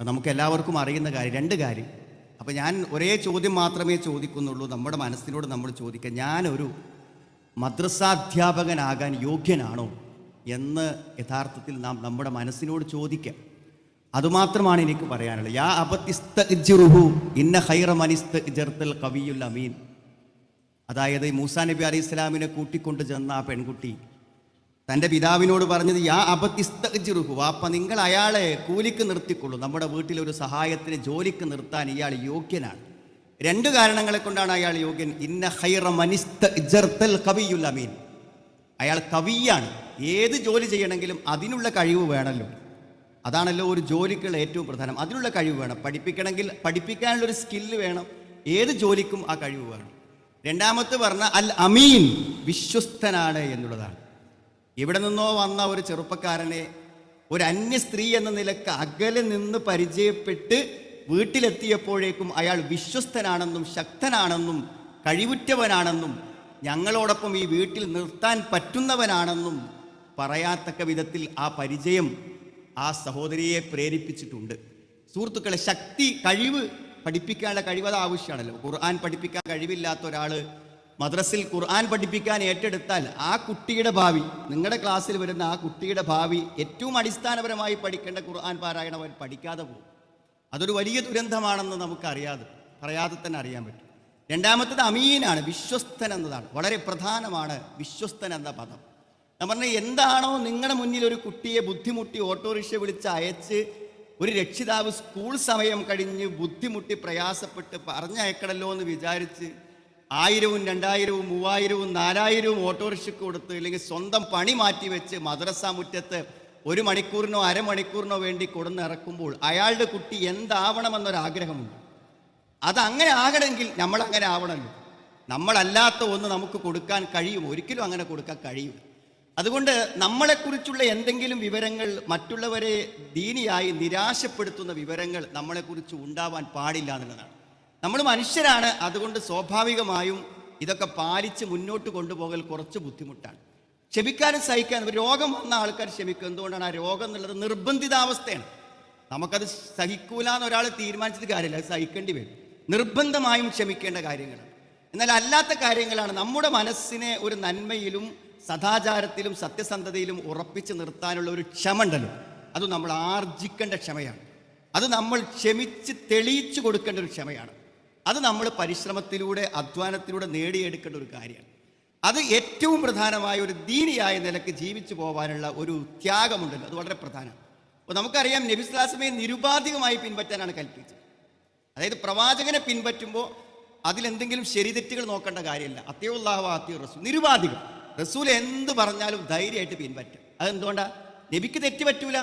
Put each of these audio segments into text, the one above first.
നമുക്ക് എല്ലാവർക്കും അറിയുന്ന കാര്യം രണ്ട് കാര്യം. അപ്പോൾ ഞാൻ ഒരേ ചോദ്യം മാത്രമേ ചോദിക്കുന്നുള്ളൂ. നമ്മുടെ മനസ്സിനോട് നമ്മൾ ചോദിക്കുക ഞാനൊരു മദ്രസാധ്യാപകനാകാൻ യോഗ്യനാണോ? എന്ന് യഥാർത്ഥത്തിൽ നാം നമ്മുടെ മനസ്സിനോട് ചോദിക്കുക അതുമാത്രമാണ് എനിക്ക് പറയാനുള്ളത്. യാ അബത്തിസ്തഹു ഇന്ന ഹൈറ ജർത്തൽ കവിയുൽ അമീൻ. അതായത് മൂസാ നബി അലൈഹി ഇസ്ലാമിനെ കൂട്ടിക്കൊണ്ട് ചെന്ന ആ പെൺകുട്ടി തന്റെ പിതാവിനോട് പറഞ്ഞത് യാ അബത്തിസ്തഹു വാപ്പ നിങ്ങൾ അയാളെ കൂലിക്ക് നിർത്തിക്കൊള്ളൂ. നമ്മുടെ വീട്ടിലൊരു സഹായത്തിന് ജോലിക്ക് നിർത്താൻ ഇയാൾ യോഗ്യനാണ്. രണ്ട് കാരണങ്ങളെ കൊണ്ടാണ് അയാൾ യോഗ്യൻ. ഇന്ന ഹൈറ മനിസ്തൽ കവിയുൽ അമീൻ. അയാൾ കവിയാണ്. ഏത് ജോലി ചെയ്യണമെങ്കിലും അതിനുള്ള കഴിവ് വേണമല്ലോ. അതാണല്ലോ ഒരു ജോലിക്കുള്ള ഏറ്റവും പ്രധാനം. അതിനുള്ള കഴിവ് വേണം. പഠിപ്പിക്കണമെങ്കിൽ പഠിപ്പിക്കാനുള്ള ഒരു സ്കില്ല് വേണം. ഏത് ജോലിക്കും ആ കഴിവ് വേണം. രണ്ടാമത്തെ പറഞ്ഞ അൽ അമീൻ വിശ്വസ്തനാണ് എന്നുള്ളതാണ്. ഇവിടെ നിന്നോ വന്ന ഒരു ചെറുപ്പക്കാരനെ ഒരു അന്യ സ്ത്രീ എന്ന നിലയ്ക്ക് അകലെ നിന്ന് പരിചയപ്പെട്ട് വീട്ടിലെത്തിയപ്പോഴേക്കും അയാൾ വിശ്വസ്തനാണെന്നും ശക്തനാണെന്നും കഴിവുറ്റവനാണെന്നും ഞങ്ങളോടൊപ്പം ഈ വീട്ടിൽ നിർത്താൻ പറ്റുന്നവനാണെന്നും പറയാത്തക്ക വിധത്തിൽ ആ പരിചയം ആ സഹോദരിയെ പ്രേരിപ്പിച്ചിട്ടുണ്ട്. സുഹൃത്തുക്കളെ ശക്തി കഴിവ് പഠിപ്പിക്കാനുള്ള കഴിവ് അത് ആവശ്യമാണല്ലോ. ഖുർആൻ പഠിപ്പിക്കാൻ കഴിവില്ലാത്ത ഒരാൾ മദ്രസിൽ ഖുർആൻ പഠിപ്പിക്കാൻ ഏറ്റെടുത്താൽ ആ കുട്ടിയുടെ ഭാവി നിങ്ങളുടെ ക്ലാസ്സിൽ വരുന്ന ആ കുട്ടിയുടെ ഭാവി ഏറ്റവും അടിസ്ഥാനപരമായി പഠിക്കേണ്ട ഖുർആൻ പാരായണം അവർ പഠിക്കാതെ പോകും. അതൊരു വലിയ ദുരന്തമാണെന്ന് നമുക്കറിയാതെ പറയാതെ തന്നെ അറിയാൻ പറ്റും. രണ്ടാമത്തത് അമീനാണ് വിശ്വസ്തൻ എന്നതാണ്. വളരെ പ്രധാനമാണ് വിശ്വസ്തൻ എന്ന പദം. ഞാൻ പറഞ്ഞ എന്താണോ നിങ്ങളുടെ മുന്നിൽ ഒരു കുട്ടിയെ ബുദ്ധിമുട്ടി ഓട്ടോറിക്ഷ വിളിച്ച് അയച്ച് ഒരു രക്ഷിതാവ് സ്കൂൾ സമയം കഴിഞ്ഞ് ബുദ്ധിമുട്ടി പ്രയാസപ്പെട്ട് പറഞ്ഞയക്കണല്ലോ എന്ന് വിചാരിച്ച് ആയിരവും രണ്ടായിരവും മൂവായിരവും നാലായിരവും ഓട്ടോറിക്ഷയ്ക്ക് കൊടുത്ത് അല്ലെങ്കിൽ സ്വന്തം പണി മാറ്റി വെച്ച് മദ്രസ മുറ്റത്ത് ഒരു മണിക്കൂറിനോ അരമണിക്കൂറിനോ വേണ്ടി കൊടുന്ന് ഇറക്കുമ്പോൾ അയാളുടെ കുട്ടി എന്താവണമെന്നൊരാഗ്രഹമുണ്ട്. അതങ്ങനെ ആകണമെങ്കിൽ നമ്മൾ അങ്ങനെ ആവണമല്ലോ നമ്മളല്ലാത്ത ഒന്ന് നമുക്ക് കൊടുക്കാൻ കഴിയും. ഒരിക്കലും അങ്ങനെ കൊടുക്കാൻ കഴിയും അതുകൊണ്ട് നമ്മളെക്കുറിച്ചുള്ള എന്തെങ്കിലും വിവരങ്ങൾ മറ്റുള്ളവരെ ദീനിയായി നിരാശപ്പെടുത്തുന്ന വിവരങ്ങൾ നമ്മളെക്കുറിച്ച് ഉണ്ടാവാൻ പാടില്ല എന്നുള്ളതാണ്. നമ്മൾ മനുഷ്യരാണ് അതുകൊണ്ട് സ്വാഭാവികമായും ഇതൊക്കെ പാലിച്ച് മുന്നോട്ട് കൊണ്ടുപോകൽ കുറച്ച് ബുദ്ധിമുട്ടാണ്. ക്ഷമിക്കാനും സഹിക്കാനും രോഗം വന്ന ആൾക്കാർ ക്ഷമിക്കും. എന്തുകൊണ്ടാണ് ആ രോഗം എന്നുള്ളത് നിർബന്ധിതാവസ്ഥയാണ്. നമുക്കത് സഹിക്കൂല എന്ന് ഒരാൾ തീരുമാനിച്ചത് കാര്യമില്ല അത് സഹിക്കേണ്ടി വരും. നിർബന്ധമായും ക്ഷമിക്കേണ്ട കാര്യങ്ങളാണ്. എന്നാൽ അല്ലാത്ത കാര്യങ്ങളാണ് നമ്മുടെ മനസ്സിനെ ഒരു നന്മയിലും സദാചാരത്തിലും സത്യസന്ധതയിലും ഉറപ്പിച്ച് നിർത്താനുള്ള ഒരു ക്ഷമ ഉണ്ടല്ലോ അത് നമ്മൾ ആർജിക്കേണ്ട ക്ഷമയാണ്. അത് നമ്മൾ ക്ഷമിച്ച് തെളിയിച്ചു കൊടുക്കേണ്ട ഒരു ക്ഷമയാണ്. അത് നമ്മൾ പരിശ്രമത്തിലൂടെ അധ്വാനത്തിലൂടെ നേടിയെടുക്കേണ്ട ഒരു കാര്യമാണ്. അത് ഏറ്റവും പ്രധാനമായ ഒരു ദീനിയായ നിലയ്ക്ക് ജീവിച്ചു പോകാനുള്ള ഒരു ത്യാഗമുണ്ടല്ലോ. അത് വളരെ പ്രധാനമാണ്. അപ്പോൾ നമുക്കറിയാം നബിസ്ലാസമയെ നിരുപാധികമായി പിൻപറ്റാനാണ് കൽപ്പിച്ചത്. അതായത് പ്രവാചകനെ പിൻപറ്റുമ്പോൾ അതിലെന്തെങ്കിലും ശരിതെറ്റുകൾ നോക്കേണ്ട കാര്യമില്ല. അത്യുല്ലാഹു അത്യോ റസൂൽ. നിരുപാധികം. റസൂൽ എന്ത് പറഞ്ഞാലും ധൈര്യമായിട്ട് പിൻപറ്റും. അതെന്തുകൊണ്ടാണ് നബിക്ക് തെറ്റ് പറ്റൂല.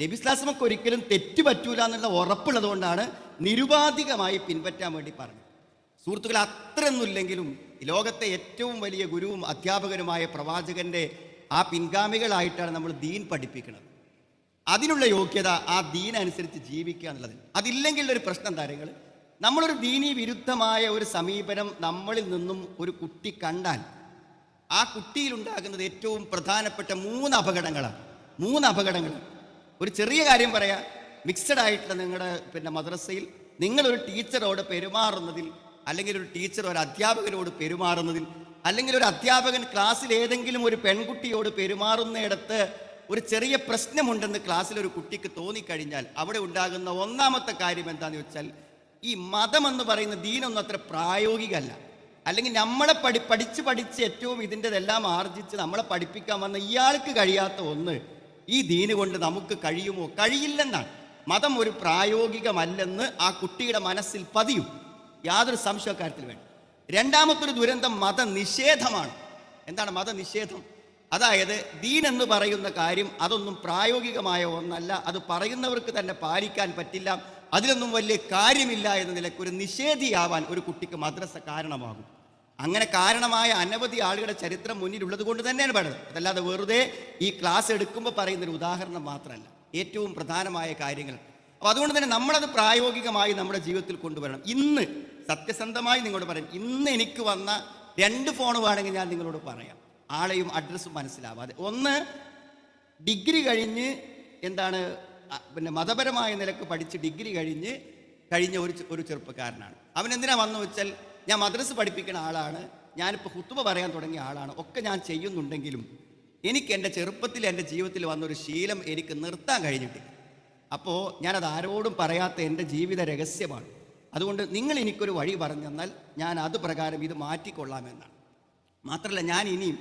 നബിസ്ലാസമക്ക് ഒരിക്കലും തെറ്റ് പറ്റൂല എന്നുള്ള ഉറപ്പുള്ളത് കൊണ്ടാണ് നിരുപാധികമായി പിൻപറ്റാൻ വേണ്ടി പറഞ്ഞു. സുഹൃത്തുക്കൾ അത്രയൊന്നുമില്ലെങ്കിലും ലോകത്തെ ഏറ്റവും വലിയ ഗുരുവും അധ്യാപകനുമായ പ്രവാചകന്റെ ആ പിൻഗാമികളായിട്ടാണ് നമ്മൾ ദീൻ പഠിപ്പിക്കുന്നത്. അതിനുള്ള യോഗ്യത ആ ദീനനുസരിച്ച് ജീവിക്കുക എന്നുള്ളത് അതില്ലെങ്കിൽ ഒരു പ്രശ്നം താരങ്ങൾ നമ്മളൊരു ദീനി വിരുദ്ധമായ ഒരു സമീപനം നമ്മളിൽ നിന്നും ഒരു കുട്ടി കണ്ടാൽ ആ കുട്ടിയിലുണ്ടാകുന്നത് ഏറ്റവും പ്രധാനപ്പെട്ട മൂന്ന് അപകടങ്ങളാണ്. മൂന്ന് അപകടങ്ങൾ ഒരു ചെറിയ കാര്യം പറയാം. മിക്സഡ് ആയിട്ടുള്ള നിങ്ങളുടെ പിന്നെ മദ്രസയിൽ നിങ്ങളൊരു ടീച്ചറോട് പെരുമാറുന്നതിൽ അല്ലെങ്കിൽ ഒരു ടീച്ചർ ഒരു അധ്യാപകനോട് പെരുമാറുന്നതിൽ അല്ലെങ്കിൽ ഒരു അധ്യാപകൻ ക്ലാസ്സിൽ ഏതെങ്കിലും ഒരു പെൺകുട്ടിയോട് പെരുമാറുന്നിടത്ത് ഒരു ചെറിയ പ്രശ്നമുണ്ടെന്ന് ക്ലാസ്സിൽ ഒരു കുട്ടിക്ക് തോന്നിക്കഴിഞ്ഞാൽ അവിടെ ഉണ്ടാകുന്ന ഒന്നാമത്തെ കാര്യം എന്താണെന്ന് വെച്ചാൽ ഈ മതം എന്ന് പറയുന്ന ദീനൊന്നും അത്ര പ്രായോഗികമല്ല. അല്ലെങ്കിൽ നമ്മളെ പഠി പഠിച്ച് പഠിച്ച് ഏറ്റവും ഇതിന്റെതെല്ലാം ആർജിച്ച് നമ്മളെ പഠിപ്പിക്കാൻ വന്ന ഇയാൾക്ക് കഴിയാത്ത ഒന്ന് ഈ ദീന് കൊണ്ട് നമുക്ക് കഴിയുമോ? കഴിയില്ലെന്നാണ്. മതം ഒരു പ്രായോഗികമല്ലെന്ന് ആ കുട്ടിയുടെ മനസ്സിൽ പതിയും. യാതൊരു സംശയക്കാര്യത്തിൽ വേണ്ട. രണ്ടാമത്തൊരു ദുരന്തം മതനിഷേധമാണ്. എന്താണ് മതനിഷേധം? അതായത് ദീൻ എന്ന് പറയുന്ന കാര്യം അതൊന്നും പ്രായോഗികമായ ഒന്നല്ല. അത് പറയുന്നവർക്ക് തന്നെ പാലിക്കാൻ പറ്റില്ല. അതിലൊന്നും വലിയ കാര്യമില്ല എന്ന നിലയ്ക്ക് ഒരു നിഷേധിയാവാൻ ഒരു കുട്ടിക്ക് മദ്രസ കാരണമാകും. അങ്ങനെ കാരണമായ അനവധി ആളുകളുടെ ചരിത്രം മുന്നിലുള്ളത് കൊണ്ട് തന്നെയാണ് പറയുന്നത് അതല്ലാതെ വെറുതെ ഈ ക്ലാസ് എടുക്കുമ്പോൾ പറയുന്നൊരു ഉദാഹരണം മാത്രമല്ല. ഏറ്റവും പ്രധാനമായ കാര്യങ്ങൾ. അപ്പോൾ അതുകൊണ്ട് തന്നെ നമ്മളത് പ്രായോഗികമായി നമ്മുടെ ജീവിതത്തിൽ കൊണ്ടുവരണം. ഇന്ന് സത്യസന്ധമായി നിങ്ങളോട് പറയാം. ഇന്ന് എനിക്ക് വന്ന രണ്ട് ഫോൺ വേണമെങ്കിൽ ഞാൻ നിങ്ങളോട് പറയാം. ആളെയും അഡ്രസ്സും മനസ്സിലാവാതെ. ഒന്ന് ഡിഗ്രി കഴിഞ്ഞ് എന്താണ് പിന്നെ മതപരമായ നിലയ്ക്ക് പഠിച്ച് ഡിഗ്രി കഴിഞ്ഞ് കഴിഞ്ഞ ഒരു ഒരു ചെറുപ്പക്കാരനാണ്. അവൻ എന്തിനാ വന്നു വെച്ചാൽ ഞാൻ മദ്രസ് പഠിപ്പിക്കുന്ന ആളാണ്. ഞാനിപ്പോൾ ഹുത്തുബ പറയാൻ തുടങ്ങിയ ആളാണ്. ഒക്കെ ഞാൻ ചെയ്യുന്നുണ്ടെങ്കിലും എനിക്ക് എന്റെ ചെറുപ്പത്തിൽ എന്റെ ജീവിതത്തിൽ വന്നൊരു ശീലം എനിക്ക് നിർത്താൻ കഴിഞ്ഞിട്ടില്ല അപ്പോൾ ഞാനത് ആരോടും പറയാത്ത എന്റെ ജീവിത രഹസ്യമാണ്. അതുകൊണ്ട് നിങ്ങൾ എനിക്കൊരു വഴി പറഞ്ഞു തന്നാൽ ഞാൻ അത് പ്രകാരം ഇത് മാറ്റിക്കൊള്ളാമെന്നാണ്. മാത്രമല്ല ഞാൻ ഇനിയും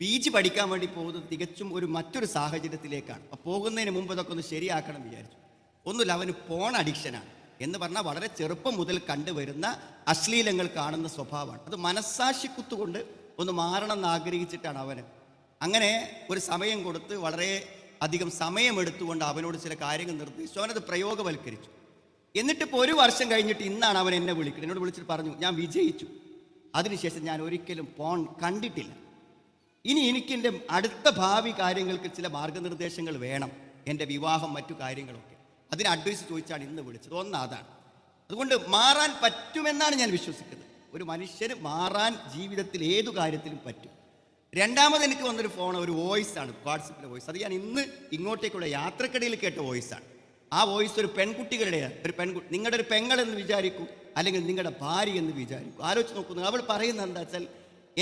പി ജി പഠിക്കാൻ വേണ്ടി പോകുന്നത് തികച്ചും ഒരു മറ്റൊരു സാഹചര്യത്തിലേക്കാണ്. അപ്പോൾ പോകുന്നതിന് മുമ്പ് ഇതൊക്കെ ഒന്ന് ശരിയാക്കണം വിചാരിച്ചു. ഒന്നുമില്ല അവന് പോൺ അഡിക്ഷനാണ് എന്ന് പറഞ്ഞാൽ വളരെ ചെറുപ്പം മുതൽ കണ്ടുവരുന്ന അശ്ലീലങ്ങൾ കാണുന്ന സ്വഭാവമാണ്. അത് മനസ്സാക്ഷി കുത്തുകൊണ്ട് ഒന്ന് മാറണം എന്ന് ആഗ്രഹിച്ചിട്ടാണ് അവന് അങ്ങനെ ഒരു സമയം കൊടുത്ത് വളരെ അധികം സമയമെടുത്തുകൊണ്ട് അവനോട് ചില കാര്യങ്ങൾ നിർദ്ദേശിച്ചു. അവനത് പ്രയോഗവൽക്കരിച്ചു. എന്നിട്ട് ഇപ്പോൾ ഒരു വർഷം കഴിഞ്ഞിട്ട് ഇന്നാണ് അവൻ എന്നെ വിളിക്കുന്നത് എന്നോട് വിളിച്ചിട്ട് പറഞ്ഞു ഞാൻ വിജയിച്ചു. അതിനുശേഷം ഞാൻ ഒരിക്കലും പോൺ കണ്ടിട്ടില്ല. ഇനി എനിക്ക് എന്റെ അടുത്ത ഭാവി കാര്യങ്ങൾക്ക് ചില മാർഗനിർദ്ദേശങ്ങൾ വേണം. എന്റെ വിവാഹം മറ്റു കാര്യങ്ങളൊക്കെ. അതിന് അഡ്വൈസ് ചോദിച്ചാണ് ഇന്ന് വിളിച്ചത്. ഒന്ന് അതാണ്. അതുകൊണ്ട് മാറാൻ പറ്റുമെന്നാണ് ഞാൻ വിശ്വസിക്കുന്നത്. ഒരു മനുഷ്യന് മാറാൻ ജീവിതത്തിൽ ഏതു കാര്യത്തിലും പറ്റും. രണ്ടാമത് എനിക്ക് വന്നൊരു ഫോൺ ഒരു വോയിസ് ആണ്. വാട്സപ്പിലെ വോയിസ് അത് ഞാൻ ഇന്ന് ഇങ്ങോട്ടേക്കുള്ള യാത്രക്കിടയിൽ കേട്ട വോയിസ് ആണ്. ആ വോയിസ് ഒരു പെൺകുട്ടികളുടെയാണ് ഒരു പെൺകുട്ടി നിങ്ങളുടെ ഒരു പെങ്ങൾ എന്ന് വിചാരിക്കൂ അല്ലെങ്കിൽ നിങ്ങളുടെ ഭാര്യ എന്ന് വിചാരിക്കും. ആലോചിച്ച് നോക്കുന്നു അവൾ പറയുന്നത് എന്താ വെച്ചാൽ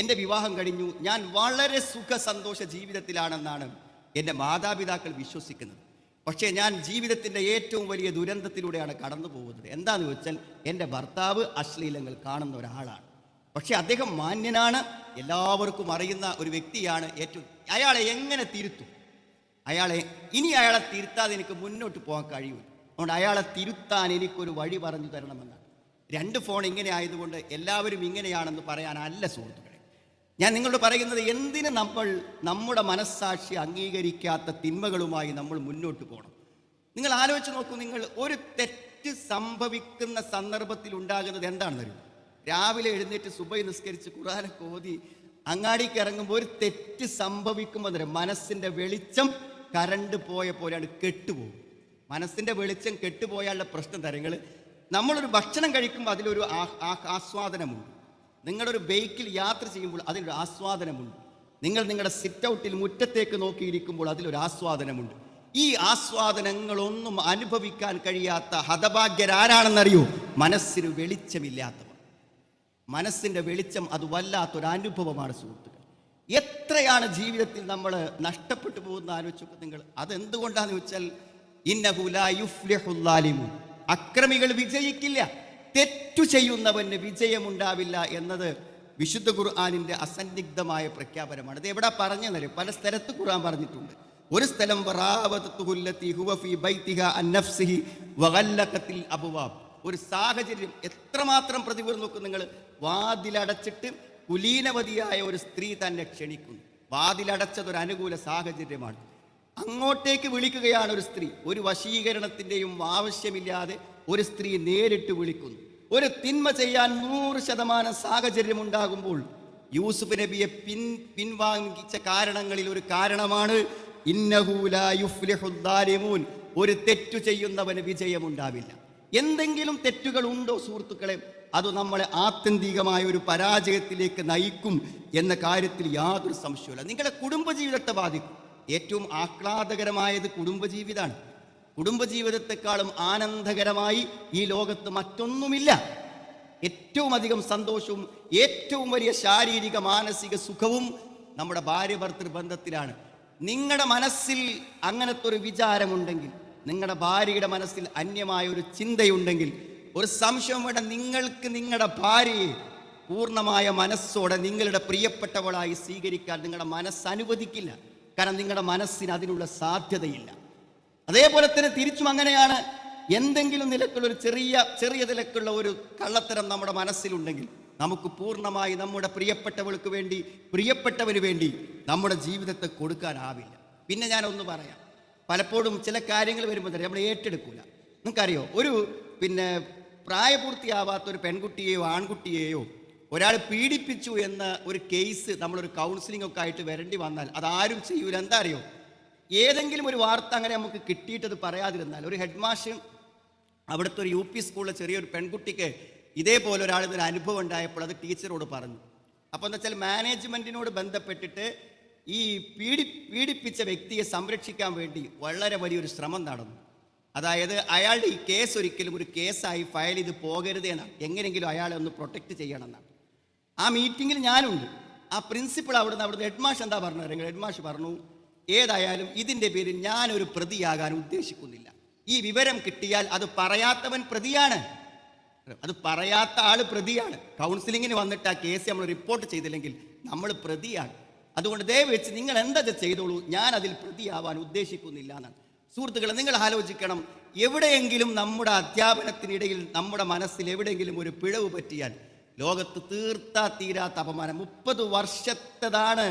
എന്റെ വിവാഹം കഴിഞ്ഞു ഞാൻ വളരെ സുഖ സന്തോഷ ജീവിതത്തിലാണെന്നാണ് എന്റെ മാതാപിതാക്കൾ വിശ്വസിക്കുന്നത്. പക്ഷേ ഞാൻ ജീവിതത്തിന്റെ ഏറ്റവും വലിയ ദുരന്തത്തിലൂടെയാണ് കടന്നു പോകുന്നത് എന്താണെന്ന് വെച്ചാൽ എന്റെ ഭർത്താവ് അശ്ലീലങ്ങൾ കാണുന്ന ഒരാളാണ്. പക്ഷേ അദ്ദേഹം മാന്യനാണ്. എല്ലാവർക്കും അറിയുന്ന ഒരു വ്യക്തിയാണ് ഏറ്റവും അയാളെ എങ്ങനെ തിരുത്തും? അയാളെ ഇനി അയാളെ തിരുത്താതെ എനിക്ക് മുന്നോട്ട് പോകാൻ കഴിയൂ അതുകൊണ്ട് അയാളെ തിരുത്താൻ എനിക്കൊരു വഴി പറഞ്ഞു തരണമെന്നാണ്. രണ്ട് ഫോൺ ഇങ്ങനെ ആയതുകൊണ്ട് എല്ലാവരും ഇങ്ങനെയാണെന്ന് പറയാനല്ല സുഹൃത്തുക്കളെ. ഞാൻ നിങ്ങളോട് പറയുന്നത് എന്തിന് നമ്മൾ നമ്മുടെ മനസ്സാക്ഷി അംഗീകരിക്കാത്ത തിന്മകളുമായി നമ്മൾ മുന്നോട്ട് പോകണം? നിങ്ങൾ ആലോചിച്ച് നോക്കൂ നിങ്ങൾ ഒരു തെറ്റ് സംഭവിക്കുന്ന സന്ദർഭത്തിൽ ഉണ്ടാകുന്നത് എന്താണെന്ന് അറിയൂ രാവിലെ എഴുന്നേറ്റ് സുബൈ നിസ്കരിച്ച് ഖുറാനൊക്കെ ഓതി അങ്ങാടിക്ക് ഇറങ്ങുമ്പോൾ ഒരു തെറ്റ് സംഭവിക്കുമ്പോൾ തന്നെ മനസ്സിന്റെ വെളിച്ചം കരണ്ട് പോയ പോലെയാണ് കെട്ടുപോകും മനസ്സിന്റെ വെളിച്ചം കെട്ടുപോയാലുള്ള പ്രശ്നം തരങ്ങൾ നമ്മളൊരു ഭക്ഷണം കഴിക്കുമ്പോൾ അതിലൊരു ആസ്വാദനമുണ്ട്. നിങ്ങളൊരു ബൈക്കിൽ യാത്ര ചെയ്യുമ്പോൾ അതിലൊരു ആസ്വാദനമുണ്ട്. നിങ്ങൾ നിങ്ങളുടെ സിറ്റ് ഔട്ടിൽ മുറ്റത്തേക്ക് നോക്കിയിരിക്കുമ്പോൾ അതിലൊരു ആസ്വാദനമുണ്ട്. ഈ ആസ്വാദനങ്ങളൊന്നും അനുഭവിക്കാൻ കഴിയാത്ത ഹതഭാഗ്യരാരാണെന്നറിയൂ? മനസ്സിന് വെളിച്ചമില്ലാത്തവർ. മനസ്സിന്റെ വെളിച്ചം അത് വല്ലാത്തൊരു അനുഭവമാണ് സുഹൃത്തുക്കൾ എത്രയാണ് ജീവിതത്തിൽ നമ്മൾ നഷ്ടപ്പെട്ടു പോകുന്ന ആലോചിച്ചൊക്കെ നിങ്ങൾ അതെന്തുകൊണ്ടാന്ന് വെച്ചാൽ ഇന്നഹു ലാ യുഫ്ലിഹുൽ ലാലിമൂൻ. അക്രമികൾ വിജയിക്കില്ല തെറ്റു ചെയ്യുന്നവന് വിജയമുണ്ടാവില്ല എന്നത് വിശുദ്ധ ഖുർആാനിന്റെ അസന്നിഗ്ധമായ പ്രഖ്യാപനമാണ്. ഇത് എവിടെ പറഞ്ഞെന്നറിയോ പല സ്ഥലത്ത് ഖുർആൻ പറഞ്ഞിട്ടുണ്ട്. ഒരു സ്ഥലം ഒരു സാഹചര്യം എത്രമാത്രം പ്രതികൂലം നോക്കും നിങ്ങൾ? വാതിലടച്ചിട്ട് കുലീനവതിയായ ഒരു സ്ത്രീ തന്നെ ക്ഷണിക്കുന്നു. വാതിലടച്ചത് ഒരു അനുകൂല സാഹചര്യമാണ്. അങ്ങോട്ടേക്ക് വിളിക്കുകയാണ് ഒരു സ്ത്രീ. ഒരു വശീകരണത്തിന്റെയും ആവശ്യമില്ലാതെ ഒരു സ്ത്രീ നേരിട്ട് വിളിക്കുന്നു. ഒരു തിന്മ ചെയ്യാൻ നൂറ് ശതമാനം സാഹചര്യം ഉണ്ടാകുമ്പോൾ യൂസുഫ് നബിയെ പിൻ പിൻവാങ്ങിച്ച കാരണങ്ങളിൽ ഒരു കാരണമാണ് ഇന്നഹു ലാ യുഫ്ലിഹുൽ ദാലിമൂൻ. ഒരു തെറ്റു ചെയ്യുന്നവന് വിജയമുണ്ടാവില്ല. എന്തെങ്കിലും തെറ്റുകൾ ഉണ്ടോ സുഹൃത്തുക്കളെ? അത് നമ്മളെ ആത്യന്തികമായ ഒരു പരാജയത്തിലേക്ക് നയിക്കും എന്ന കാര്യത്തിൽ യാതൊരു സംശയമില്ല നിങ്ങളുടെ കുടുംബജീവിതത്തെ ബാധിക്കും. ഏറ്റവും ആഹ്ലാദകരമായത് കുടുംബജീവിതമാണ് കുടുംബജീവിതത്തെക്കാളും ആനന്ദകരമായി ഈ ലോകത്ത് മറ്റൊന്നുമില്ല. ഏറ്റവും അധികം സന്തോഷവും ഏറ്റവും വലിയ ശാരീരിക മാനസിക സുഖവും നമ്മുടെ ഭാര്യ ഭർത്തൃ ബന്ധത്തിലാണ്. നിങ്ങളുടെ മനസ്സിൽ അങ്ങനത്തെ ഒരു വിചാരമുണ്ടെങ്കിൽ നിങ്ങളുടെ ഭാര്യയുടെ മനസ്സിൽ അന്യമായ ഒരു ചിന്തയുണ്ടെങ്കിൽ ഒരു സംശയം വേണ്ട നിങ്ങൾക്ക് നിങ്ങളുടെ ഭാര്യയെ പൂർണമായ മനസ്സോടെ നിങ്ങളുടെ പ്രിയപ്പെട്ടവളായി സ്വീകരിക്കാൻ നിങ്ങളുടെ മനസ്സ് അനുവദിക്കില്ല. കാരണം നിങ്ങളുടെ മനസ്സിന് അതിനുള്ള സാധ്യതയില്ല. അതേപോലെ തന്നെ തിരിച്ചും അങ്ങനെയാണ്. എന്തെങ്കിലും നിലക്കുള്ള ഒരു ചെറിയ ചെറിയ നിലക്കുള്ള ഒരു കള്ളത്തരം നമ്മുടെ മനസ്സിലുണ്ടെങ്കിൽ നമുക്ക് പൂർണമായി നമ്മുടെ പ്രിയപ്പെട്ടവൾക്ക് വേണ്ടി പ്രിയപ്പെട്ടവന് വേണ്ടി നമ്മുടെ ജീവിതത്തെ കൊടുക്കാനാവില്ല. പിന്നെ ഞാൻ ഒന്ന് പറയാം. പലപ്പോഴും ചില കാര്യങ്ങൾ വരുമ്പോൾ തന്നെ നമ്മൾ ഏറ്റെടുക്കൂല. നിങ്ങൾക്കറിയോ? ഒരു പിന്നെ പ്രായപൂർത്തിയാവാത്ത ഒരു പെൺകുട്ടിയെയോ ആൺകുട്ടിയെയോ ഒരാൾ പീഡിപ്പിച്ചു എന്ന ഒരു കേസ് നമ്മളൊരു കൗൺസിലിംഗ് ഒക്കെ ആയിട്ട് വരേണ്ടി വന്നാൽ അതാരും ചെയ്യൂല. എന്താ അറിയോ ഏതെങ്കിലും ഒരു വാർത്ത അങ്ങനെ നമുക്ക് കിട്ടിയിട്ടത് പറയാതിരുന്നാൽ ഒരു ഹെഡ് മാഷ് അവിടുത്തെ ഒരു യു പി സ്കൂളിലെ ചെറിയൊരു പെൺകുട്ടിക്ക് ഇതേപോലെ ഒരാളിതൊരു അനുഭവം ഉണ്ടായപ്പോൾ അത് ടീച്ചറോട് പറഞ്ഞു. അപ്പോൾ എന്താ വെച്ചാൽ മാനേജ്മെന്റിനോട് ബന്ധപ്പെട്ടിട്ട് ഈ പീഡി പീഡിപ്പിച്ച വ്യക്തിയെ സംരക്ഷിക്കാൻ വേണ്ടി വളരെ വലിയൊരു ശ്രമം നടന്നു. അതായത് അയാളുടെ ഈ കേസ് ഒരിക്കലും ഒരു കേസായി ഫയൽ ചെയ്ത് പോകരുത് എന്നാണ് എങ്ങനെയെങ്കിലും അയാളെ ഒന്ന് പ്രൊട്ടക്റ്റ് ചെയ്യണം എന്നാണ് ആ മീറ്റിങ്ങിൽ ഞാനുണ്ട്. ആ പ്രിൻസിപ്പൾ അവിടുന്ന് അവിടുന്ന് ഹെഡ്മാഷ് എന്താ പറഞ്ഞത്? ഹെഡ്മാഷ് പറഞ്ഞു ഏതായാലും ഇതിന്റെ പേരിൽ ഞാനൊരു പ്രതിയാകാൻ ഉദ്ദേശിക്കുന്നില്ല. ഈ വിവരം കിട്ടിയാൽ അത് പറയാത്തവൻ പ്രതിയാണ്. അത് പറയാത്ത ആൾ പ്രതിയാണ്. കൗൺസിലിങ്ങിന് വന്നിട്ട് ആ കേസ് നമ്മൾ റിപ്പോർട്ട് ചെയ്തില്ലെങ്കിൽ നമ്മൾ പ്രതിയാണ്. അതുകൊണ്ട് ദയവെച്ച് വെച്ച് നിങ്ങൾ എന്തത് ചെയ്തോളൂ. ഞാൻ അതിൽ പ്രതിയാവാൻ ഉദ്ദേശിക്കുന്നില്ല എന്നാണ്. സുഹൃത്തുക്കളെ നിങ്ങൾ ആലോചിക്കണം. എവിടെയെങ്കിലും നമ്മുടെ അധ്യാപനത്തിനിടയിൽ നമ്മുടെ മനസ്സിൽ എവിടെയെങ്കിലും ഒരു പിഴവ് പറ്റിയാൽ ലോകത്ത് തീർത്താ തീരാത്ത അപമാനം. മുപ്പത് വർഷത്തതാണ്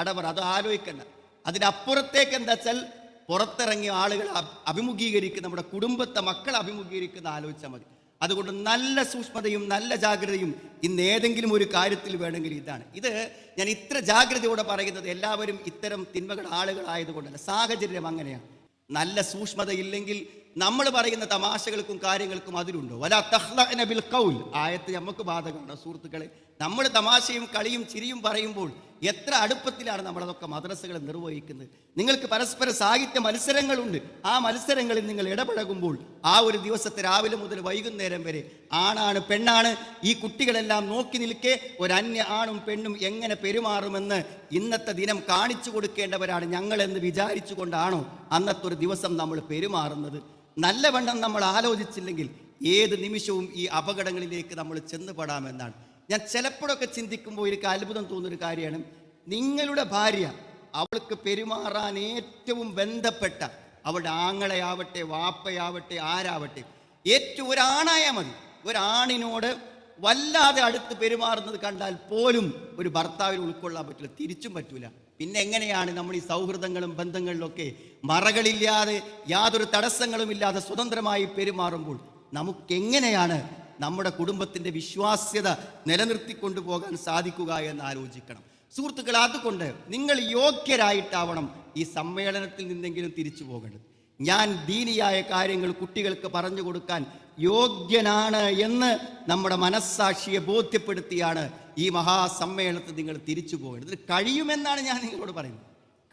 തടവർ അത് ആലോചിക്കണ്ട. അതിനപ്പുറത്തേക്ക് എന്താ വെച്ചാൽ പുറത്തിറങ്ങിയ ആളുകൾ അഭിമുഖീകരിക്കുന്ന നമ്മുടെ കുടുംബത്തെ മക്കൾ അഭിമുഖീകരിക്കുന്ന ആലോചിച്ചാൽ മതി. അതുകൊണ്ട് നല്ല സൂക്ഷ്മതയും നല്ല ജാഗ്രതയും ഇന്ന് ഏതെങ്കിലും ഒരു കാര്യത്തിൽ വേണമെങ്കിൽ ഇതാണ്. ഇത് ഞാൻ ഇത്ര ജാഗ്രതയോടെ പറയുന്നത് എല്ലാവരും ഇത്തരം തിന്മകൾ ആളുകളായതുകൊണ്ടല്ല സാഹചര്യം അങ്ങനെയാണ്. നല്ല സൂക്ഷ്മത ഇല്ലെങ്കിൽ നമ്മൾ പറയുന്ന തമാശകൾക്കും കാര്യങ്ങൾക്കും അതിലുണ്ടോ? വല തഹ്ലബിൽ കൗൽ ആയത്ത് നമുക്ക് ബാധകമാണ്. സുഹൃത്തുക്കളെ നമ്മൾ തമാശയും കളിയും ചിരിയും പറയുമ്പോൾ എത്ര അടുപ്പത്തിലാണ് നമ്മളതൊക്കെ മദ്രസകൾ നിർവഹിക്കുന്നത്? നിങ്ങൾക്ക് പരസ്പര സാഹിത്യ മത്സരങ്ങളുണ്ട്. ആ മത്സരങ്ങളിൽ നിങ്ങൾ ഇടപഴകുമ്പോൾ ആ ഒരു ദിവസത്തെ രാവിലെ മുതൽ വൈകുന്നേരം വരെ ആണാണ് പെണ്ണാണ് ഈ കുട്ടികളെല്ലാം നോക്കി നിൽക്കെ ഒരു അന്യ ആണും പെണ്ണും എങ്ങനെ പെരുമാറുമെന്ന് ഇന്നത്തെ ദിനം കാണിച്ചു കൊടുക്കേണ്ടവരാണ് ഞങ്ങളെന്ന് വിചാരിച്ചുകൊണ്ടാണോ അന്നത്തെ ഒരു ദിവസം നമ്മൾ പെരുമാറുന്നത്? നല്ലവണ്ണം നമ്മൾ ആലോചിച്ചില്ലെങ്കിൽ ഏത് നിമിഷവും ഈ അപകടങ്ങളിലേക്ക് നമ്മൾ ചെന്നുപെടാമെന്നാണ്. ഞാൻ ചിലപ്പോഴൊക്കെ ചിന്തിക്കുമ്പോൾ എനിക്ക് അത്ഭുതം തോന്നുന്നൊരു കാര്യമാണ്. നിങ്ങളുടെ ഭാര്യ അവൾക്ക് പെരുമാറാൻ ഏറ്റവും ബന്ധപ്പെട്ട അവളുടെ ആങ്ങളെയാവട്ടെ വാപ്പയാവട്ടെ ആരാവട്ടെ ഏറ്റവും ഒരാണായാൽ മതി. ഒരാണിനോട് വല്ലാതെ അടുത്ത് പെരുമാറുന്നത് കണ്ടാൽ പോലും ഒരു ഭർത്താവിന് ഉൾക്കൊള്ളാൻ പറ്റില്ല തിരിച്ചും പറ്റൂല. പിന്നെ എങ്ങനെയാണ് നമ്മൾ ഈ സൗഹൃദങ്ങളും ബന്ധങ്ങളിലൊക്കെ മറകളില്ലാതെ യാതൊരു തടസ്സങ്ങളും ഇല്ലാതെ സ്വതന്ത്രമായി പെരുമാറുമ്പോൾ നമുക്കെങ്ങനെയാണ് നമ്മുടെ കുടുംബത്തിന്റെ വിശ്വാസ്യത നിലനിർത്തിക്കൊണ്ടു പോകാൻ സാധിക്കുക എന്ന് ആലോചിക്കണം. സുഹൃത്തുക്കൾ അതുകൊണ്ട് നിങ്ങൾ യോഗ്യരായിട്ടാവണം ഈ സമ്മേളനത്തിൽ നിന്നെങ്കിലും തിരിച്ചു പോകേണ്ടത്. ഞാൻ ദീനിയായ കാര്യങ്ങൾ കുട്ടികൾക്ക് പറഞ്ഞു കൊടുക്കാൻ യോഗ്യനാണ് എന്ന് നമ്മുടെ മനസ്സാക്ഷിയെ ബോധ്യപ്പെടുത്തിയാണ് ഈ മഹാസമ്മേളനത്തിൽ നിങ്ങൾ തിരിച്ചു പോകേണ്ടത് കഴിയുമെന്നാണ് ഞാൻ നിങ്ങളോട് പറയുന്നത്.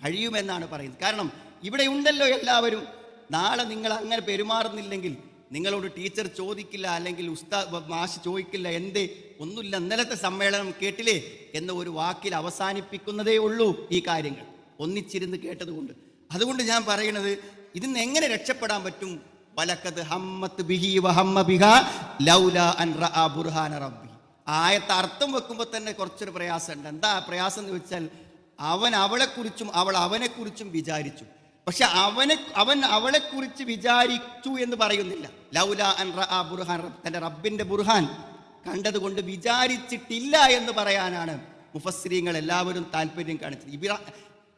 കഴിയുമെന്നാണ് പറയുന്നത്. കാരണം ഇവിടെ ഉണ്ടല്ലോ എല്ലാവരും. നാളെ നിങ്ങൾ അങ്ങനെ പെരുമാറുന്നില്ലെങ്കിൽ നിങ്ങളോട് ടീച്ചർ ചോദിക്കില്ല അല്ലെങ്കിൽ ഉസ്താ മാഷ് ചോദിക്കില്ല എന്തേ? ഒന്നുമില്ല ഇന്നലത്തെ സമ്മേളനം കേട്ടില്ലേ? എന്ന ഒരു വാക്കിൽ അവസാനിപ്പിക്കുന്നതേ ഉള്ളൂ ഈ കാര്യങ്ങൾ. ഒന്നിച്ചിരുന്ന് കേട്ടതുകൊണ്ട്. അതുകൊണ്ട് ഞാൻ പറയുന്നത് ഇതിന്ന് എങ്ങനെ രക്ഷപ്പെടാൻ പറ്റും? വലക്കത് ഹമ്മത്ത് ബിഹി വഹമ്മ ബിഹ ലൗല അൻ ബുർഹാന റബ്ബി. ആയത്തെ അർത്ഥം വെക്കുമ്പോൾ തന്നെ കുറച്ചൊരു പ്രയാസമുണ്ട്. എന്താ പ്രയാസം എന്ന് വെച്ചാൽ അവൻ അവളെക്കുറിച്ചും അവൾ അവനെക്കുറിച്ചും വിചാരിച്ചു. പക്ഷെ അവനെ അവൻ അവളെക്കുറിച്ച് വിചാരിച്ചു എന്ന് പറയുന്നില്ല. ലൗല അൻ ബുർഹാൻ തന്റെ റബ്ബിന്റെ ബുർഹാൻ കണ്ടതുകൊണ്ട് വിചാരിച്ചിട്ടില്ല എന്ന് പറയാനാണ് മുഫസ്സിരീങ്ങൾ എല്ലാവരും താല്പര്യം കാണിച്ചത്. ഇബ്രാ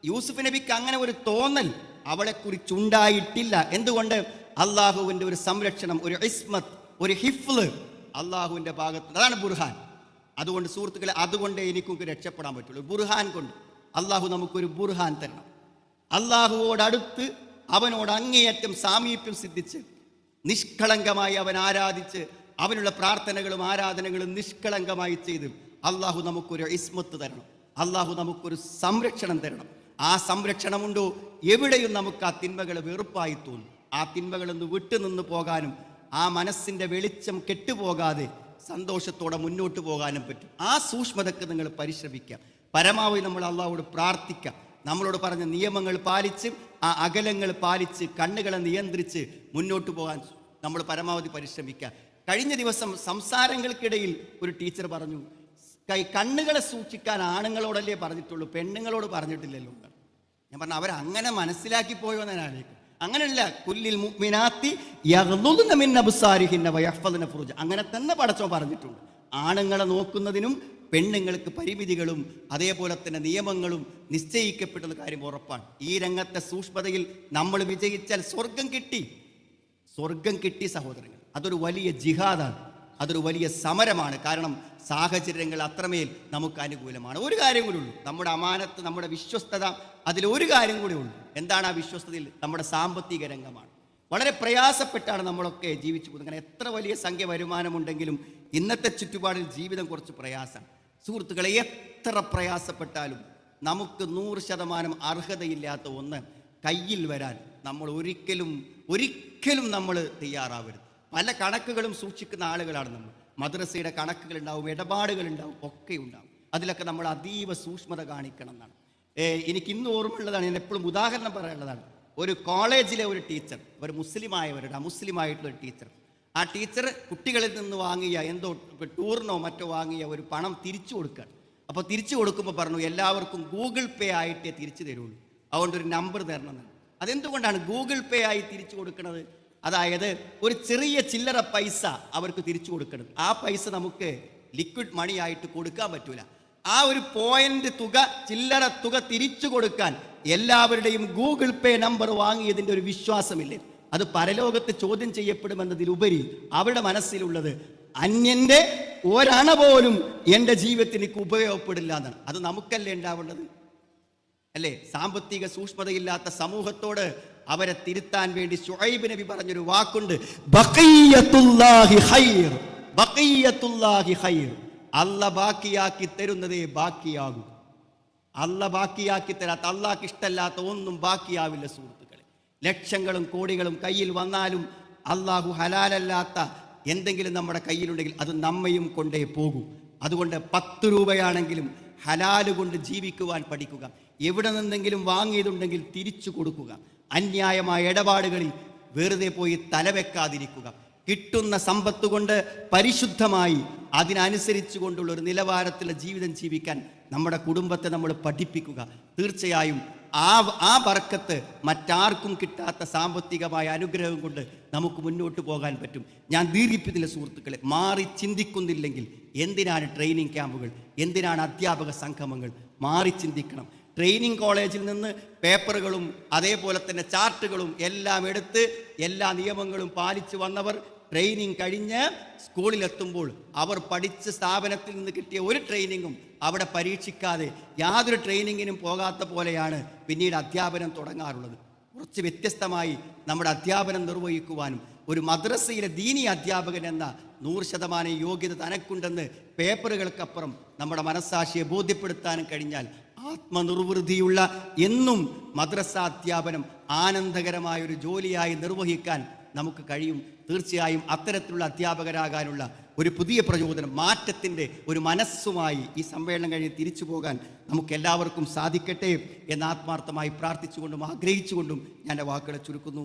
യൂസുഫ് നബിക്ക് അങ്ങനെ ഒരു തോന്നൽ അവളെക്കുറിച്ചുണ്ടായിട്ടില്ല. എന്തുകൊണ്ട്? അള്ളാഹുവിന്റെ ഒരു സംരക്ഷണം ഒരു ഇസ്മത്ത് ഒരു ഹിഫ്ല് അള്ളാഹുവിന്റെ ഭാഗത്ത് അതാണ് ബുർഹാൻ. അതുകൊണ്ട് സുഹൃത്തുക്കളെ അതുകൊണ്ട് എനിക്കൊക്കെ രക്ഷപ്പെടാൻ പറ്റുള്ളൂ. ബുർഹാൻ കൊണ്ട് അള്ളാഹു നമുക്കൊരു ബുർഹാൻ തരണം. അള്ളാഹുവോടടുത്ത് അവനോട് അങ്ങേയറ്റം സാമീപ്യം സിദ്ധിച്ച് നിഷ്കളങ്കമായി അവൻ ആരാധിച്ച് അവനുള്ള പ്രാർത്ഥനകളും ആരാധനകളും നിഷ്കളങ്കമായി ചെയ്ത് അള്ളാഹു നമുക്കൊരു ഇസ്മത്ത് തരണം. അള്ളാഹു നമുക്കൊരു സംരക്ഷണം തരണം. ആ സംരക്ഷണമുണ്ടോ? എവിടെയും നമുക്ക് ആ തിന്മകൾ വെറുപ്പായി തോന്നും. ആ തിന്മകളൊന്ന് വിട്ടുനിന്ന് പോകാനും ആ മനസ്സിന്റെ വെളിച്ചം കെട്ടുപോകാതെ സന്തോഷത്തോടെ മുന്നോട്ട് പോകാനും പറ്റും. ആ സൂക്ഷ്മതക്ക് നിങ്ങൾ പരിശ്രമിക്കാം. പരമാവധി നമ്മൾ അള്ളാഹോട് പ്രാർത്ഥിക്കാം. നമ്മളോട് പറഞ്ഞ നിയമങ്ങൾ പാലിച്ച് ആ അകലങ്ങൾ പാലിച്ച് കണ്ണുകളെ നിയന്ത്രിച്ച് മുന്നോട്ട് പോകാൻ നമ്മൾ പരമാവധി പരിശ്രമിക്കുക കഴിഞ്ഞ ദിവസം സംസാരങ്ങൾക്കിടയിൽ ഒരു ടീച്ചർ പറഞ്ഞു കൈ കണ്ണുകളെ സൂക്ഷിക്കാൻ ആണുങ്ങളോടല്ലേ പറഞ്ഞിട്ടുള്ളൂ പെണ്ണുങ്ങളോട് പറഞ്ഞിട്ടില്ലല്ലോ എന്ന്." ഞാൻ പറഞ്ഞു അവരങ്ങനെ മനസ്സിലാക്കി പോയോ ഞാൻ ആലോചിക്കും അങ്ങനെയല്ല കുല്ലിൽ ഫുറുജ അങ്ങനെ തന്നെ പടച്ചോ പറഞ്ഞിട്ടുണ്ട്. ആണുങ്ങളെ നോക്കുന്നതിനും പെണ്ണുങ്ങൾക്ക് പരിമിതികളും അതേപോലെ തന്നെ നിയമങ്ങളും നിശ്ചയിക്കപ്പെടുന്ന കാര്യം ഉറപ്പാണ്. ഈ രംഗത്തെ സൂക്ഷ്മതയിൽ നമ്മൾ വിജയിച്ചാൽ സ്വർഗം കിട്ടി. സ്വർഗം കിട്ടി സഹോദരങ്ങൾ. അതൊരു വലിയ ജിഹാദാണ്. അതൊരു വലിയ സമരമാണ്. കാരണം സാഹചര്യങ്ങൾ അത്രമേൽ നമുക്ക് അനുകൂലമാണ്. ഒരു കാര്യം കൂടി ഉള്ളൂ. നമ്മുടെ അമാനത്ത് നമ്മുടെ വിശ്വസ്തത അതിൽ ഒരു കാര്യം കൂടി ഉള്ളൂ. എന്താണ് ആ വിശ്വസ്തതയിൽ? നമ്മുടെ സാമ്പത്തിക രംഗമാണ്. വളരെ പ്രയാസപ്പെട്ടാണ് നമ്മളൊക്കെ ജീവിച്ചു പോകുന്നത്. കാരണം എത്ര വലിയ സംഖ്യ വരുമാനമുണ്ടെങ്കിലും ഇന്നത്തെ ചുറ്റുപാടിൽ ജീവിതം കുറച്ച് പ്രയാസം സുഹൃത്തുക്കളെ എത്ര പ്രയാസപ്പെട്ടാലും നമുക്ക് നൂറ് ശതമാനം അർഹതയില്ലാത്ത ഒന്ന് കയ്യിൽ വരാൻ നമ്മൾ ഒരിക്കലും ഒരിക്കലും നമ്മൾ തയ്യാറാവരുത്. പല കണക്കുകളും സൂക്ഷിക്കുന്ന ആളുകളാണ് നമ്മൾ. മദ്രസയുടെ കണക്കുകൾ ഉണ്ടാവും ഇടപാടുകൾ ഉണ്ടാവും ഒക്കെ ഉണ്ടാവും അതിലൊക്കെ നമ്മൾ അതീവ സൂക്ഷ്മത കാണിക്കണം എന്നാണ്. എനിക്ക് ഇന്ന് ഓർമ്മയുള്ളതാണ് ഞാൻ എപ്പോഴും ഉദാഹരണം പറയാനുള്ളതാണ്. ഒരു കോളേജിലെ ഒരു ടീച്ചർ ഒരു മുസ്ലിമായവരുടെ അമുസ്ലിമായിട്ടുള്ള ഒരു ടീച്ചർ. ആ ടീച്ചർ കുട്ടികളിൽ നിന്ന് വാങ്ങിയ എന്തോ ടൂറിനോ മറ്റോ വാങ്ങിയ ഒരു പണം തിരിച്ചു കൊടുക്കുകയാണ് അപ്പോൾ തിരിച്ചു കൊടുക്കുമ്പോൾ പറഞ്ഞു എല്ലാവർക്കും ഗൂഗിൾ പേ ആയിട്ടേ തിരിച്ചു തരുള്ളൂ. അതുകൊണ്ട് ഒരു നമ്പർ തരണം അതെന്തുകൊണ്ടാണ് ഗൂഗിൾ പേ ആയി തിരിച്ചു കൊടുക്കുന്നത് അതായത് ഒരു ചെറിയ ചില്ലറ പൈസ അവർക്ക് തിരിച്ചു കൊടുക്കണം. ആ പൈസ നമുക്ക് ലിക്വിഡ് മണി ആയിട്ട് കൊടുക്കാൻ പറ്റൂല. ആ ഒരു പോയിന്റ് തുക ചില്ലറ തുക തിരിച്ചു കൊടുക്കാൻ എല്ലാവരുടെയും ഗൂഗിൾ പേ നമ്പർ വാങ്ങിയതിന്റെ ഒരു വിശ്വാസമില്ലേ? അത് പരലോകത്ത് ചോദ്യം ചെയ്യപ്പെടുമെന്നതിലുപരി അവരുടെ മനസ്സിലുള്ളത് അന്യന്റെ ഒരണ പോലും എന്റെ ജീവിതത്തിന് ഉപയോഗപ്പെടില്ല എന്നാണ്. അത് നമുക്കല്ലേ ഉണ്ടാവേണ്ടത് അല്ലേ? സാമ്പത്തിക സൂക്ഷ്മതയില്ലാത്ത സമൂഹത്തോട് അവരെ തിരുത്താൻ വേണ്ടി ഷുഹൈബ് നബി പറഞ്ഞൊരു വാക്കുണ്ട്. അല്ല ബാക്കിയാക്കി തരുന്നതേ ബാക്കിയാകൂ. അല്ല ബാക്കിയാക്കി തരാത്ത അള്ളാഹ്ക്ക് ഇഷ്ടമല്ലാത്ത ഒന്നും ബാക്കിയാവില്ല സുഹൃത്തുക്കളെ. ലക്ഷങ്ങളും കോടികളും കയ്യിൽ വന്നാലും അള്ളാഹു ഹലാലല്ലാത്ത എന്തെങ്കിലും നമ്മുടെ കയ്യിലുണ്ടെങ്കിൽ അത് നമ്മയും കൊണ്ടേ പോകും. അതുകൊണ്ട് പത്ത് രൂപയാണെങ്കിലും ഹലാലുകൊണ്ട് ജീവിക്കുവാൻ പഠിക്കുക. എവിടെ നിന്നെങ്കിലും വാങ്ങിയതുണ്ടെങ്കിൽ തിരിച്ചു കൊടുക്കുക. അന്യായമായ ഇടപാടുകളിൽ വെറുതെ പോയി തലവെക്കാതിരിക്കുക കിട്ടുന്ന സമ്പത്ത് കൊണ്ട് പരിശുദ്ധമായി അതിനനുസരിച്ചു കൊണ്ടുള്ള ഒരു നിലവാരത്തിലുള്ള ജീവിതം ജീവിക്കാൻ നമ്മുടെ കുടുംബത്തെ നമ്മൾ പഠിപ്പിക്കുക. തീർച്ചയായും ആ ആ വർക്കത്ത് മറ്റാർക്കും കിട്ടാത്ത സാമ്പത്തികമായ അനുഗ്രഹം കൊണ്ട് നമുക്ക് മുന്നോട്ട് പോകാൻ പറ്റും. ഞാൻ ദീർഘിപ്പിക്കുന്ന സുഹൃത്തുക്കളെ മാറി ചിന്തിക്കുന്നില്ലെങ്കിൽ എന്തിനാണ് ട്രെയിനിങ് ക്യാമ്പുകൾ എന്തിനാണ് അധ്യാപക സംഗമങ്ങൾ? മാറി ചിന്തിക്കണം. ട്രെയിനിങ് കോളേജിൽ നിന്ന് പേപ്പറുകളും അതേപോലെ തന്നെ ചാർട്ടുകളും എല്ലാം എടുത്ത് എല്ലാ നിയമങ്ങളും പാലിച്ചു വന്നവർ ട്രെയിനിങ് കഴിഞ്ഞ് സ്കൂളിലെത്തുമ്പോൾ അവർ പഠിച്ച സ്ഥാപനത്തിൽ നിന്ന് കിട്ടിയ ഒരു ട്രെയിനിങ്ങും അവിടെ പരീക്ഷിക്കാതെ യാതൊരു ട്രെയിനിങ്ങിനും പോകാത്ത പോലെയാണ് പിന്നീട് അധ്യാപനം തുടങ്ങാറുള്ളത്. കുറച്ച് വ്യത്യസ്തമായി നമ്മുടെ അധ്യാപനം നിർവഹിക്കുവാനും ഒരു മദ്രസയിലെ ദീനി അധ്യാപകൻ എന്ന നൂറ് ശതമാനം യോഗ്യത തനക്കുണ്ടെന്ന് പേപ്പറുകൾക്കപ്പുറം നമ്മുടെ മനസ്സാക്ഷിയെ ബോധ്യപ്പെടുത്താനും കഴിഞ്ഞാൽ ആത്മനിർവൃതിയുള്ള എന്നും മദ്രസ അധ്യാപനം ആനന്ദകരമായ ഒരു ജോലിയായി നിർവഹിക്കാൻ നമുക്ക് കഴിയും. തീർച്ചയായും അത്തരത്തിലുള്ള അധ്യാപകരാകാനുള്ള ഒരു പുതിയ പ്രചോദനം മാറ്റത്തിന്റെ ഒരു മനസ്സുമായി ഈ സമ്മേളനം കഴിഞ്ഞ് തിരിച്ചു പോകാൻ നമുക്ക് എല്ലാവർക്കും സാധിക്കട്ടെ എന്ന് ആത്മാർത്ഥമായി പ്രാർത്ഥിച്ചുകൊണ്ടും ആഗ്രഹിച്ചുകൊണ്ടും ഞാൻ വാക്കുകളെ ചുരുക്കുന്നു.